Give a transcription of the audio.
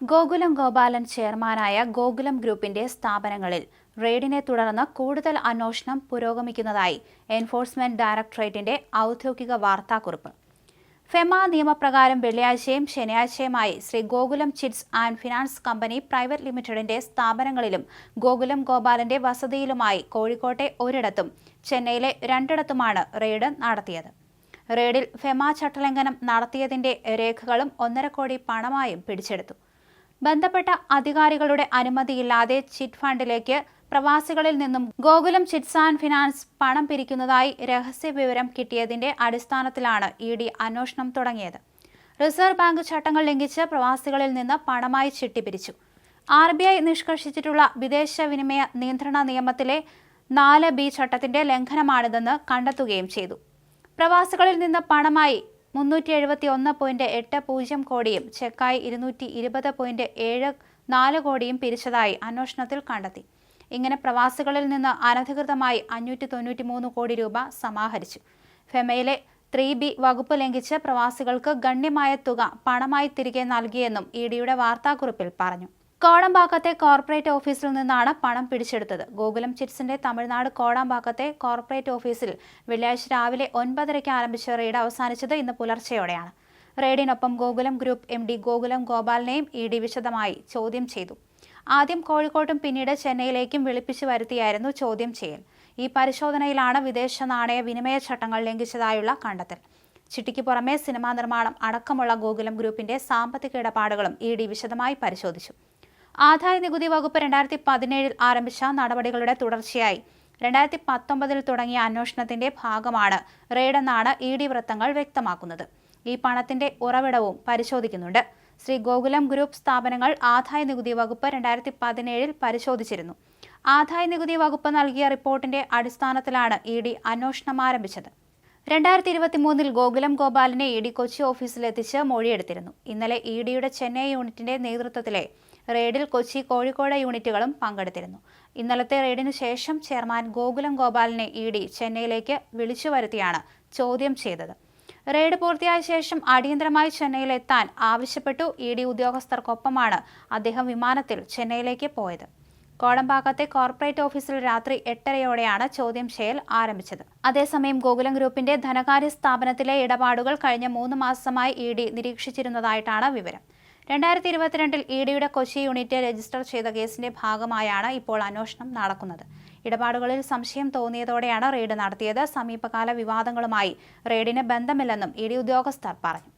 ഗോകുലം ഗോപാലൻ ചെയർമാനായ ഗോകുലം ഗ്രൂപ്പിന്റെ സ്ഥാപനങ്ങളിൽ റെയ്ഡിനെ തുടർന്ന് കൂടുതൽ അന്വേഷണം പുരോഗമിക്കുന്നതായി എൻഫോഴ്സ്മെന്റ് ഡയറക്ടറേറ്റിന്റെ ഔദ്യോഗിക വാർത്താക്കുറിപ്പ്. ഫെമ നിയമപ്രകാരം വെള്ളിയാഴ്ചയും ശനിയാഴ്ചയുമായി Shri Gokulam chits and finance company private ലിമിറ്റഡിന്റെ സ്ഥാപനങ്ങളിലും ഗോകുലം ഗോപാലന്റെ വസതിയിലുമായി കോഴിക്കോട്ടെ ഒരിടത്തും ചെന്നൈയിലെ രണ്ടിടത്തുമാണ് റെയ്ഡ് നടത്തിയത്. റെയ്ഡിൽ ഫെമ ചട്ടലംഘനം നടത്തിയതിന്റെ രേഖകളും ഒന്നര കോടി പണമായും പിടിച്ചെടുത്തു. ബന്ധപ്പെട്ട അധികാരികളുടെ അനുമതിയില്ലാതെ ചിറ്റ് ഫണ്ടിലേക്ക് പ്രവാസികളിൽ നിന്നും ഗോകുലം ചിറ്റ്സ് ആൻഡ് ഫിനാൻസ് പണം പിരിക്കുന്നതായി രഹസ്യ വിവരം കിട്ടിയതിന്റെ അടിസ്ഥാനത്തിലാണ് ഇ ഡി അന്വേഷണം തുടങ്ങിയത്. റിസർവ് ബാങ്ക് ചട്ടങ്ങൾ ലംഘിച്ച് പ്രവാസികളിൽ നിന്ന് പണമായി ചിട്ടി പിരിച്ചു. ആർ ബി ഐ നിഷ്കർഷിച്ചിട്ടുള്ള വിദേശ വിനിമയ നിയന്ത്രണ നിയമത്തിലെ നാല് ബി ചട്ടത്തിന്റെ ലംഘനമാണിതെന്ന് കണ്ടെത്തുകയും ചെയ്തു. പ്രവാസികളിൽ നിന്ന് പണമായി മുന്നൂറ്റി എഴുപത്തി ഒന്ന് പോയിന്റ് എട്ട് പൂജ്യം കോടിയും ചെക്കായി ഇരുന്നൂറ്റി ഇരുപത് പോയിന്റ് ഏഴ് നാല് കോടിയും പിരിച്ചതായി അന്വേഷണത്തിൽ കണ്ടെത്തി. ഇങ്ങനെ പ്രവാസികളിൽ നിന്ന് അനധികൃതമായി അഞ്ഞൂറ്റി തൊണ്ണൂറ്റി മൂന്ന് കോടി രൂപ സമാഹരിച്ചു. ഫെമയിലെ ത്രീ ബി വകുപ്പ് ലംഘിച്ച് പ്രവാസികൾക്ക് ഗണ്യമായ തുക പണമായി തിരികെ നൽകിയെന്നും ഇ ഡിയുടെ വാർത്താക്കുറിപ്പിൽ പറഞ്ഞു. കോടമ്പാക്കത്തെ കോർപ്പറേറ്റ് ഓഫീസിൽ നിന്നാണ് പണം പിടിച്ചെടുത്തത്. ഗോകുലം ചിറ്റ്സിന്റെ തമിഴ്നാട് കോടമ്പാക്കത്തെ കോർപ്പറേറ്റ് ഓഫീസിൽ വെള്ളിയാഴ്ച രാവിലെ ഒൻപതരയ്ക്ക് ആരംഭിച്ച റെയ്ഡ് അവസാനിച്ചത് ഇന്ന് പുലർച്ചെയോടെയാണ്. റെയ്ഡിനൊപ്പം Gokulam group M D Gokulam ഗോപാലിനെയും E D വിശദമായി ചോദ്യം ചെയ്തു. ആദ്യം കോഴിക്കോട്ടും പിന്നീട് ചെന്നൈയിലേക്കും വിളിപ്പിച്ചു വരുത്തിയായിരുന്നു ചോദ്യം ചെയ്യൽ. ഈ പരിശോധനയിലാണ് വിദേശ നാണയ വിനിമയ ചട്ടങ്ങൾ ലംഘിച്ചതായുള്ള കണ്ടെത്തൽ. ചിട്ടിക്ക് പുറമെ സിനിമാ നിർമ്മാണം അടക്കമുള്ള ഗോകുലം ഗ്രൂപ്പിന്റെ സാമ്പത്തിക ഇടപാടുകളും ഇ ഡി വിശദമായി പരിശോധിച്ചു. ആദായ നികുതി വകുപ്പ് രണ്ടായിരത്തി പതിനേഴിൽ ആരംഭിച്ച നടപടികളുടെ തുടർച്ചയായി. രണ്ടായിരത്തി പത്തൊമ്പതിൽ തുടങ്ങിയ അന്വേഷണത്തിന്റെ ഭാഗമാണ് റെയ്ഡെന്നാണ് ഇ ഡി വൃത്തങ്ങൾ വ്യക്തമാക്കുന്നത്. ഈ പണത്തിന്റെ ഉറവിടവും പരിശോധിക്കുന്നുണ്ട്. ശ്രീ ഗോകുലം ഗ്രൂപ്പ് സ്ഥാപനങ്ങൾ ആദായ നികുതി വകുപ്പ് രണ്ടായിരത്തി പതിനേഴിൽ പരിശോധിച്ചിരുന്നു. ആദായ നികുതി വകുപ്പ് നൽകിയ റിപ്പോർട്ടിന്റെ അടിസ്ഥാനത്തിലാണ് ഇ ഡി അന്വേഷണം ആരംഭിച്ചത്. രണ്ടായിരത്തി ഇരുപത്തി മൂന്നിൽ ഗോകുലം ഗോപാലിനെ ഇ ഡി കൊച്ചി ഓഫീസിലെത്തിച്ച് മൊഴിയെടുത്തിരുന്നു. ഇന്നലെ ഇ ഡിയുടെ ചെന്നൈ യൂണിറ്റിന്റെ നേതൃത്വത്തിലെ റെയ്ഡിൽ കൊച്ചി കോഴിക്കോട് യൂണിറ്റുകളും പങ്കെടുത്തിരുന്നു. ഇന്നലത്തെ റെയ്ഡിനു ശേഷം ചെയർമാൻ ഗോകുലം ഗോപാലിനെ ഇ ഡി ചെന്നൈയിലേക്ക് വിളിച്ചു വരുത്തിയാണ് ചോദ്യം ചെയ്തത്. റെയ്ഡ് പൂർത്തിയായ ശേഷം അടിയന്തരമായി ചെന്നൈയിലെത്താൻ ആവശ്യപ്പെട്ടു. ഇ ഡി ഉദ്യോഗസ്ഥർക്കൊപ്പമാണ് അദ്ദേഹം വിമാനത്തിൽ ചെന്നൈയിലേക്ക് പോയത്. കോടമ്പാക്കത്തെ കോർപ്പറേറ്റ് ഓഫീസിൽ രാത്രി എട്ടരയോടെയാണ് ചോദ്യം ചെയ്യൽ ആരംഭിച്ചത്. അതേസമയം ഗോകുലം ഗ്രൂപ്പിന്റെ ധനകാര്യ സ്ഥാപനത്തിലെ ഇടപാടുകൾ കഴിഞ്ഞ മൂന്ന് മാസമായി ഇ ഡി നിരീക്ഷിച്ചിരുന്നതായിട്ടാണ് വിവരം. രണ്ടായിരത്തി ഇരുപത്തിരണ്ടിൽ ഇ ഡിയുടെ കൊച്ചി യൂണിറ്റ് രജിസ്റ്റർ ചെയ്ത കേസിന്റെ ഭാഗമായാണ് ഇപ്പോൾ അന്വേഷണം നടക്കുന്നത്. ഇടപാടുകളിൽ സംശയം തോന്നിയതോടെയാണ് റെയ്ഡ് നടത്തിയത്. സമീപകാല വിവാദങ്ങളുമായി റെയ്ഡിന് ബന്ധമില്ലെന്നും ഇ ഡി ഉദ്യോഗസ്ഥർ പറഞ്ഞു.